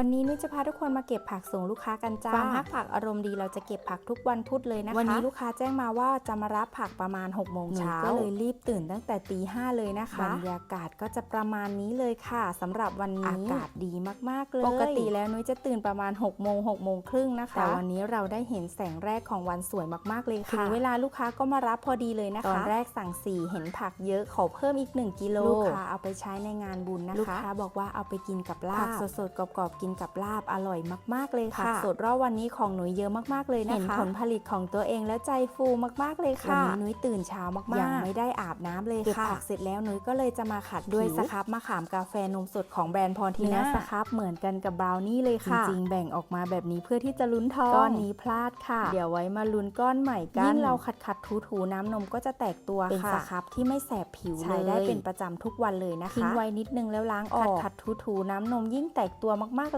วันนี้นุ้ยจะพาทุกคนมาเก็บผักส่งลูกค้ากันจ้าฟาร์มฮักผักอารมณ์ดีเราจะเก็บผักทุกวันพุธเลยนะคะ วันนี้ลูกค้าแจ้งมาว่าจะมารับผักประมาณ6กโมงเช้าก็เลยรีบตื่นตั้งแต่ตีห้าเลยนะคะ บรรยากาศก็จะประมาณนี้เลยค่ะสำหรับวันนี้อากาศดีมากๆเลย ปกติแล้วนุ้ยจะตื่นประมาณ6กโมงหกโมงครึ่งนะคะ แต่วันนี้เราได้เห็นแสงแรกของวันสวยมากๆเลยค่ะ ถึงเวลาลูกค้าก็มารับพอดีเลยนะคะ ตอนแรกสั่งสี่เห็นผักเยอะขอเพิ่มอีก1กิโล ลูกค้าเอาไปใช้ในงานบุญนะคะ ลูกค้าบอกว่าเอาไปกินกับลาบผักสดๆกรอบๆกินกับลาบอร่อยมาก ๆ เลยค่ะ ผักสดรอบวันนี้ของหนูเยอะมากๆเลยนะคะ เห็นผลผลิตของตัวเองแล้วใจฟูมาก ๆ เลยค่ะ วันนี้นุ้ยตื่นเช้ามากๆ ยังไม่ได้อาบน้ำเลยค่ะ เก็บผักเสร็จแล้วนุ้ยก็เลยจะมาขัดด้วยสครับมะขามกาแฟนมสดของแบรนด์พรทีน่าสครับเหมือนกันกับบราวนี่เลยค่ะ จริงๆ แบ่งออกมาแบบนี้เพื่อที่จะลุ้นทองก้อนนี้พลาดค่ะ เดี๋ยวไว้มาลุ้นก้อนใหม่กันยิ่งเราขัดขัดถูถูๆน้ำนมก็จะแตกตัวเป็นสครับที่ไม่แสบผิวใช้ได้เป็นประจำทุกวันเลยนะคะทิ้งไว้นิดนึงแล้วล้างออกขัดขัดถูถูๆน้ำนมยิ่งแตกตัวมากๆเลย